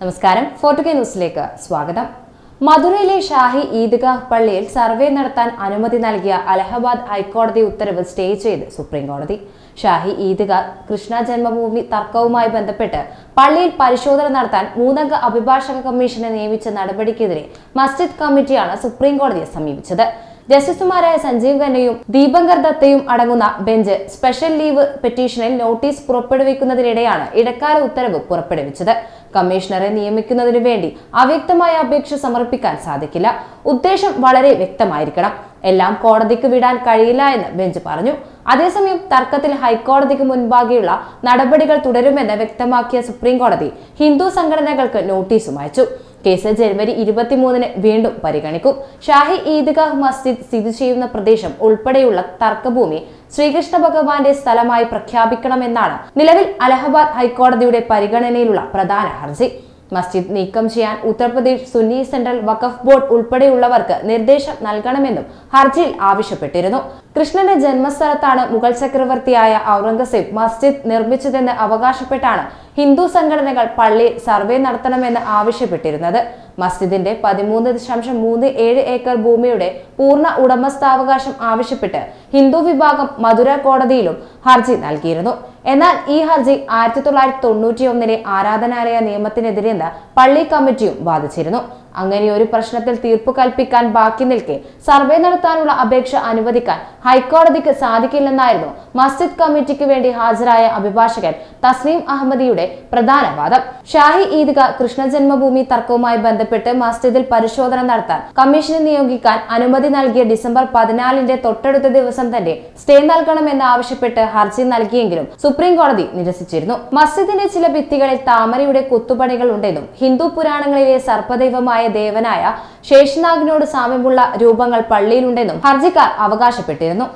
നമസ്കാരം. Fort K ന്യൂസിലേക്ക് സ്വാഗതം. മധുരയിലെ ഷാഹി ഈദ്ഗാഹ് പള്ളിയിൽ സർവേ നടത്താൻ അനുമതി നൽകിയ അലഹബാദ് ഹൈക്കോടതി ഉത്തരവ് സ്റ്റേ ചെയ്ത് സുപ്രീം കോടതി. ഷാഹി ഈദ്ഗാഹ് കൃഷ്ണ ജന്മഭൂമി തർക്കവുമായി ബന്ധപ്പെട്ട് പള്ളിയിൽ പരിശോധന നടത്താൻ മൂന്നംഗ അഭിഭാഷക കമ്മീഷനെ നിയമിച്ച നടപടിക്കെതിരെ മസ്ജിദ് കമ്മിറ്റിയാണ് സുപ്രീം കോടതിയെ സമീപിച്ചത്. ജസ്റ്റിസുമാരായ സഞ്ജീവ് ഖന്നയും ദീപങ്കർ ദത്തയും അടങ്ങുന്ന ബെഞ്ച് സ്പെഷ്യൽ ലീവ് പെറ്റീഷനിൽ നോട്ടീസ് പുറപ്പെടുവിക്കുന്നതിനിടെയാണ് ഇടക്കാല ഉത്തരവ് പുറപ്പെടുവിച്ചത്. കമ്മീഷണറെ നിയമിക്കുന്നതിനു വേണ്ടി അവ്യക്തമായ അപേക്ഷ സമർപ്പിക്കാൻ സാധിക്കില്ല. ഉദ്ദേശം വളരെ വ്യക്തമായിരിക്കണം. എല്ലാം കോടതിക്ക് വിടാൻ കഴിയില്ല എന്ന് ബെഞ്ച് പറഞ്ഞു. അതേസമയം തർക്കത്തിൽ ഹൈക്കോടതിക്ക് മുൻപാകെയുള്ള നടപടികൾ തുടരുമെന്ന് വ്യക്തമാക്കിയ സുപ്രീം കോടതി ഹിന്ദു സംഘടനകൾക്ക് നോട്ടീസും അയച്ചു. കേസ് ജനുവരി ഇരുപത്തിമൂന്നിന് വീണ്ടും പരിഗണിക്കും. ഷാഹി ഈദ്ഗാഹ് മസ്ജിദ് സ്ഥിതി ചെയ്യുന്ന പ്രദേശം ഉൾപ്പെടെയുള്ള തർക്കഭൂമി ശ്രീകൃഷ്ണ ഭഗവാന്റെ സ്ഥലമായി പ്രഖ്യാപിക്കണമെന്നാണ് നിലവിൽ അലഹബാദ് ഹൈക്കോടതിയുടെ പരിഗണനയിലുള്ള പ്രധാന ഹർജി. മസ്ജിദ് നീക്കം ചെയ്യാൻ ഉത്തർപ്രദേശ് സുന്നി സെൻട്രൽ വഖഫ് ബോർഡ് ഉൾപ്പെടെയുള്ളവർക്ക് നിർദ്ദേശം നൽകണമെന്നും ഹർജിയിൽ ആവശ്യപ്പെട്ടിരുന്നു. കൃഷ്ണന്റെ ജന്മസ്ഥലത്താണ് മുഗൾ ചക്രവർത്തിയായ ഔറംഗസേബ് മസ്ജിദ് നിർമ്മിച്ചതെന്ന് അവകാശപ്പെട്ടാണ് ഹിന്ദു സംഘടനകൾ പള്ളിയിൽ സർവേ നടത്തണമെന്ന് ആവശ്യപ്പെട്ടിരുന്നത്. മസ്ജിദിന്റെ പതിമൂന്ന് ദശാംശം മൂന്ന് ഏഴ് ഏക്കർ ഭൂമിയുടെ പൂർണ ഉടമസ്ഥാവകാശം ആവശ്യപ്പെട്ട് ഹിന്ദു വിഭാഗം മധുര കോടതിയിലും ഹർജി നൽകിയിരുന്നു. എന്നാൽ ഈ ഹർജി ആയിരത്തി തൊള്ളായിരത്തി തൊണ്ണൂറ്റി ഒന്നിലെ ആരാധനാലയ നിയമത്തിനെതിരെ പള്ളി കമ്മിറ്റിയും വാദിച്ചിരുന്നു. അങ്ങനെ ഒരു പ്രശ്നത്തിൽ തീർപ്പ് കൽപ്പിക്കാൻ ബാക്കി നിൽക്കെ സർവേ നടത്താനുള്ള അപേക്ഷ അനുവദിക്കാൻ ഹൈക്കോടതിക്ക് സാധിക്കില്ലെന്നായിരുന്നു മസ്ജിദ് കമ്മിറ്റിക്ക് വേണ്ടി ഹാജരായ അഭിഭാഷകൻ തസ്നീം അഹമ്മദിയുടെ പ്രധാന വാദം. ഷാഹി ഈദ്ഗ കൃഷ്ണ ജന്മഭൂമി തർക്കവുമായി ബന്ധപ്പെട്ട് മസ്ജിദിൽ പരിശോധന നടത്താൻ കമ്മീഷനെ നിയോഗിക്കാൻ അനുമതി നൽകിയ ഡിസംബർ പതിനാലിന്റെ തൊട്ടടുത്ത ദിവസം തന്നെ സ്റ്റേ നൽകണമെന്ന് ആവശ്യപ്പെട്ട് ഹർജി നൽകിയെങ്കിലും സുപ്രീം കോടതി നിരസിച്ചിരുന്നു. മസ്ജിദിന്റെ ചില ഭിത്തികളിൽ താമരയുടെ കുത്തുപണികൾ ഉണ്ടെന്നും ഹിന്ദു പുരാണങ്ങളിലെ സർപ്പദൈവമായ ദേവനായ ശേഷനാഗിനോട് സാമ്യമുള്ള രൂപങ്ങൾ പള്ളിയിലുണ്ടെന്നും ഹർജിക്കാർ അവകാശപ്പെട്ടിരുന്നു.